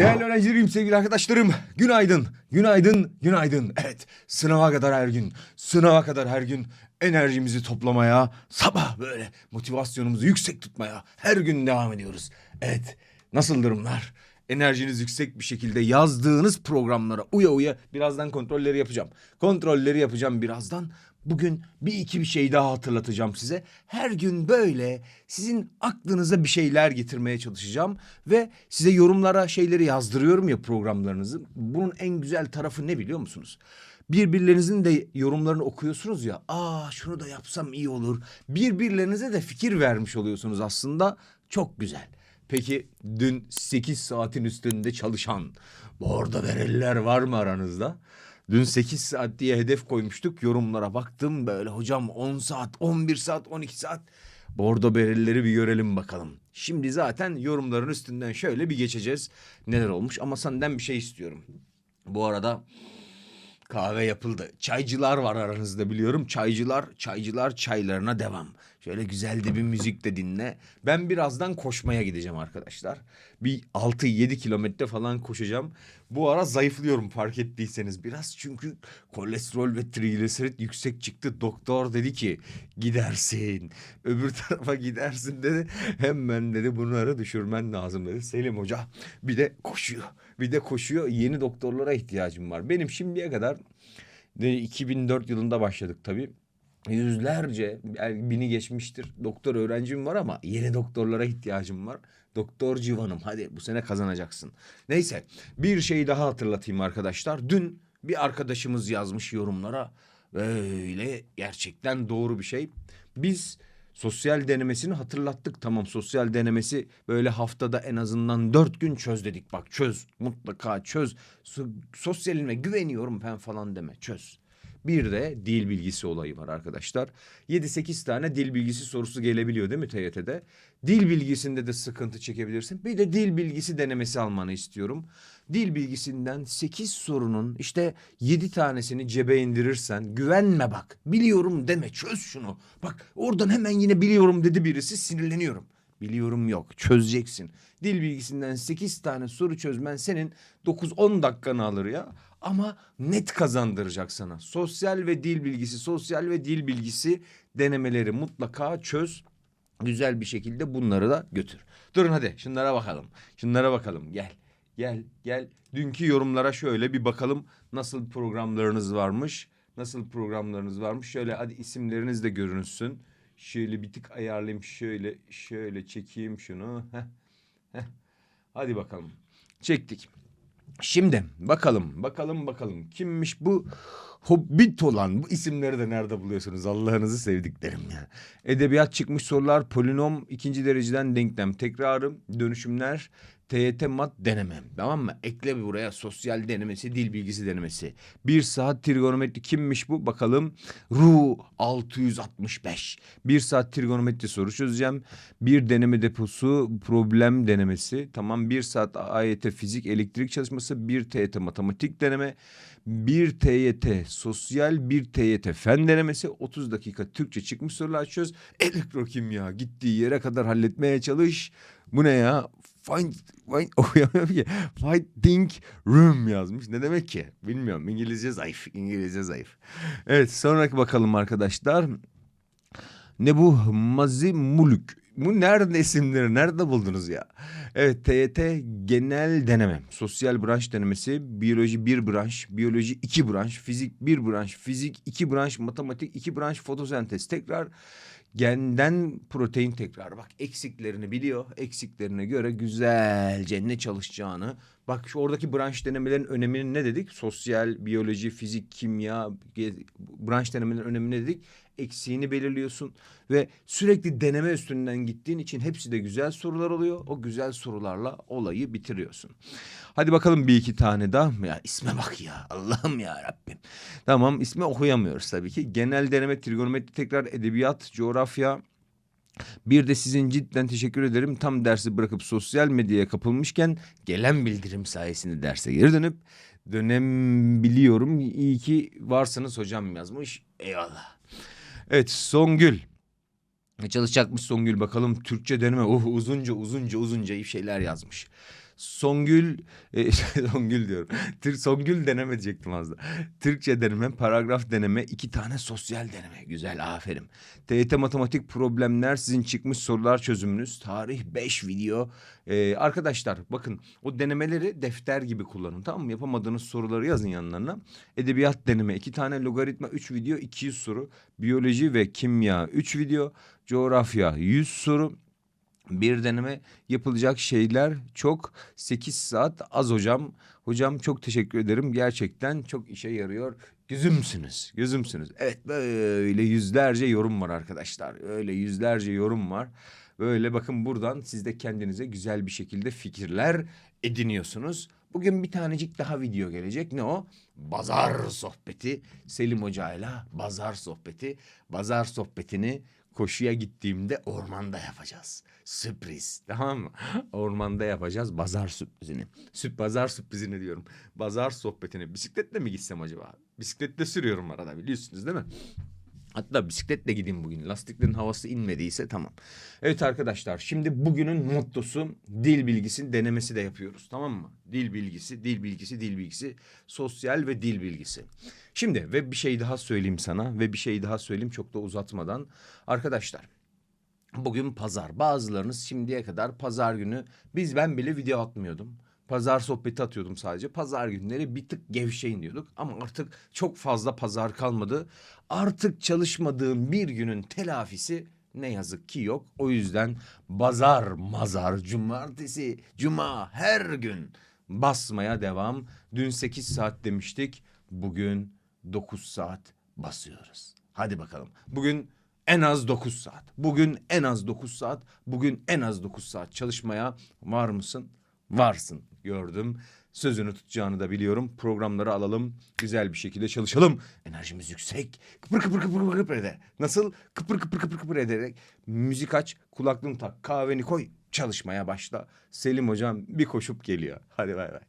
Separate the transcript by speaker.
Speaker 1: Değerli öğrencilerim, sevgili arkadaşlarım, günaydın, günaydın, günaydın. Evet, sınava kadar her gün, sınava kadar her gün enerjimizi toplamaya, sabah böyle motivasyonumuzu yüksek tutmaya her gün devam ediyoruz. Evet, nasıl durumlar? Enerjiniz yüksek bir şekilde yazdığınız programlara uya uya birazdan kontrolleri yapacağım. Kontrolleri yapacağım birazdan. Bugün bir iki bir şey daha hatırlatacağım size. Her gün böyle sizin aklınıza bir şeyler getirmeye çalışacağım ve size yorumlara şeyleri yazdırıyorum ya programlarınızı. Bunun en güzel tarafı ne biliyor musunuz? Birbirlerinizin de yorumlarını okuyorsunuz ya. Aa şunu da yapsam iyi olur. Birbirlerinize de fikir vermiş oluyorsunuz aslında. Çok güzel. Peki dün 8 saatin üstünde çalışan bordo bereliler var mı aranızda? Dün 8 saat diye hedef koymuştuk. Yorumlara baktım böyle hocam 10 saat, 11 saat, 12 saat. Bordo berelileri bir görelim bakalım. Şimdi zaten yorumların üstünden şöyle bir geçeceğiz. Neler olmuş ama senden bir şey istiyorum. Bu arada kahve yapıldı. Çaycılar var aranızda biliyorum. Çaycılar, çaycılar çaylarına devam. Şöyle güzel de bir müzik de dinle. Ben birazdan koşmaya gideceğim arkadaşlar. Bir 6-7 kilometre falan koşacağım. Bu ara zayıflıyorum fark ettiyseniz biraz. Çünkü kolesterol ve trigliserit yüksek çıktı. Doktor dedi ki gidersin. Öbür tarafa gidersin dedi. Hemen dedi bunları düşürmen lazım dedi. Selim Hoca bir de koşuyor. Bir de koşuyor. Yeni doktorlara ihtiyacım var. Benim şimdiye kadar de 2004 yılında başladık tabii. Yüzlerce, yani bini geçmiştir. Doktor öğrencim var ama yeni doktorlara ihtiyacım var. Doktor civanım hadi bu sene kazanacaksın. Neyse bir şey daha hatırlatayım arkadaşlar. Dün bir arkadaşımız yazmış yorumlara. Böyle gerçekten doğru bir şey. Biz sosyal denemesini hatırlattık. Tamam sosyal denemesi böyle haftada en azından dört gün çöz dedik. Bak çöz mutlaka çöz. So- sosyaline güveniyorum ben falan deme çöz. Bir de dil bilgisi olayı var arkadaşlar. 7-8 tane dil bilgisi sorusu gelebiliyor değil mi TYT'de? Dil bilgisinde de sıkıntı çekebilirsin. Bir de dil bilgisi denemesi almanı istiyorum. Dil bilgisinden 8 sorunun işte 7 tanesini cebe indirirsen güvenme bak. Biliyorum deme çöz şunu. Bak oradan hemen yine biliyorum dedi birisi sinirleniyorum. Biliyorum yok. Çözeceksin. Dil bilgisinden 8 tane soru çözmen senin 9-10 dakikanı alır ya. Ama net kazandıracak sana. Sosyal ve dil bilgisi, sosyal ve dil bilgisi denemeleri mutlaka çöz. Güzel bir şekilde bunları da götür. Durun hadi şunlara bakalım. Şunlara bakalım. Gel. Gel, gel. Dünkü yorumlara şöyle bir bakalım. Nasıl programlarınız varmış? Nasıl programlarınız varmış? Şöyle hadi isimleriniz de görünsün. Şöyle bir tık ayarlayayım. Şöyle, şöyle çekeyim şunu. Hadi bakalım. Çektik. Şimdi bakalım, bakalım, bakalım. Kimmiş bu hobbit olan? Bu isimleri de nerede buluyorsunuz? Allah'ınızı sevdiklerim ya. Edebiyat çıkmış sorular, polinom, ikinci dereceden denklem, tekrarım, dönüşümler, TYT mat deneme. Tamam mı? Ekle bir buraya sosyal denemesi, dil bilgisi denemesi. Bir saat trigonometri kimmiş bu? Bakalım. Ru 665. Bir saat trigonometri soru çözeceğim. Bir deneme deposu problem denemesi. Tamam. Bir saat AYT fizik elektrik çalışması. Bir TYT matematik deneme. Bir TYT sosyal, bir TYT fen denemesi. 30 dakika Türkçe çıkmış sorular çöz. Elektrokimya gittiği yere kadar halletmeye çalış. Bu ne ya? Find, find, okuyamıyorum ki. Finding room yazmış. Ne demek ki? Bilmiyorum. İngilizce zayıf. İngilizce zayıf. Evet sonraki bakalım arkadaşlar. Ne bu? Mazi Mulük. Bu nerede isimleri? Nerede buldunuz ya? Evet TYT genel deneme. Sosyal branş denemesi. Biyoloji bir branş. Biyoloji iki branş. Fizik bir branş. Fizik iki branş. Matematik iki branş. Fotosentez tekrar. Genden protein tekrar. Bak eksiklerini biliyor. Eksiklerine göre güzelce ne çalışacağını. Bak şu oradaki branş denemelerin önemini ne dedik? Sosyal, biyoloji, fizik, kimya branş denemelerin önemini ne dedik? Eksiğini belirliyorsun ve sürekli deneme üstünden gittiğin için hepsi de güzel sorular oluyor. O güzel sorularla olayı bitiriyorsun. Hadi bakalım bir iki tane daha. Ya isme bak ya Allah'ım ya Rabbim. Tamam ismi okuyamıyoruz tabii ki. Genel deneme, trigonometri tekrar, edebiyat, coğrafya, bir de sizin cidden teşekkür ederim. Tam dersi bırakıp sosyal medyaya kapılmışken gelen bildirim sayesinde derse geri dönüp dönebiliyorum. İyi ki varsınız hocam yazmış. Eyvallah. Evet Songül. Çalışacakmış Songül bakalım Türkçe deneme. Oh uzunca uzunca uzunca iyi şeyler yazmış. Songül, e, Songül diyorum. Türk Songül deneme diyecektim az da. Türkçe deneme, paragraf deneme, iki tane sosyal deneme. Güzel, aferin. TYT matematik problemler, sizin çıkmış sorular çözümünüz. Tarih 5 video. Ee, arkadaşlar bakın o denemeleri defter gibi kullanın tamam mı? Yapamadığınız soruları yazın yanlarına. Edebiyat deneme, iki tane logaritma, 3 video, 200 soru. Biyoloji ve kimya, 3 video. Coğrafya, 100 soru. Bir deneme yapılacak şeyler çok. 8 saat az hocam. Hocam çok teşekkür ederim. Gerçekten çok işe yarıyor. Gözümsünüz, gözümsünüz. Evet böyle yüzlerce yorum var arkadaşlar. Öyle yüzlerce yorum var. Böyle bakın buradan siz de kendinize güzel bir şekilde fikirler ediniyorsunuz. Bugün bir tanecik daha video gelecek. Ne o? Bazar sohbeti. Selim Hoca'yla bazar sohbeti. Bazar sohbetini koşuya gittiğimde ormanda yapacağız. Sürpriz tamam mı? Ormanda yapacağız bazar sürprizini. Süp bazar sürprizini diyorum. Bazar sohbetini. Bisikletle mi gitsem acaba? Bisikletle sürüyorum arada biliyorsunuz değil mi? Hatta bisikletle gideyim bugün. Lastiklerin havası inmediyse tamam. Evet arkadaşlar şimdi bugünün mottosu dil bilgisi denemesi de yapıyoruz tamam mı? Dil bilgisi, dil bilgisi, dil bilgisi, sosyal ve dil bilgisi. Şimdi ve bir şey daha söyleyeyim sana ve bir şey daha söyleyeyim çok da uzatmadan. Arkadaşlar Bugün pazar. Bazılarınız şimdiye kadar pazar günü biz ben bile video atmıyordum. Pazar sohbeti atıyordum sadece. Pazar günleri bir tık gevşeyin diyorduk. Ama artık çok fazla pazar kalmadı. Artık çalışmadığım bir günün telafisi ne yazık ki yok. O yüzden bazar, mazar, cumartesi, cuma her gün basmaya devam. Dün 8 saat demiştik. Bugün 9 saat basıyoruz. Hadi bakalım. Bugün en az 9 saat. Bugün en az 9 saat. Bugün en az 9 saat çalışmaya var mısın? Varsın. Gördüm. Sözünü tutacağını da biliyorum. Programları alalım. Güzel bir şekilde çalışalım. Enerjimiz yüksek. Kıpır kıpır kıpır kıpır kıpır eder. Nasıl? Kıpır kıpır kıpır kıpır ederek. Müzik aç, kulaklığını tak, kahveni koy. Çalışmaya başla. Selim hocam bir koşup geliyor. Hadi bay bay.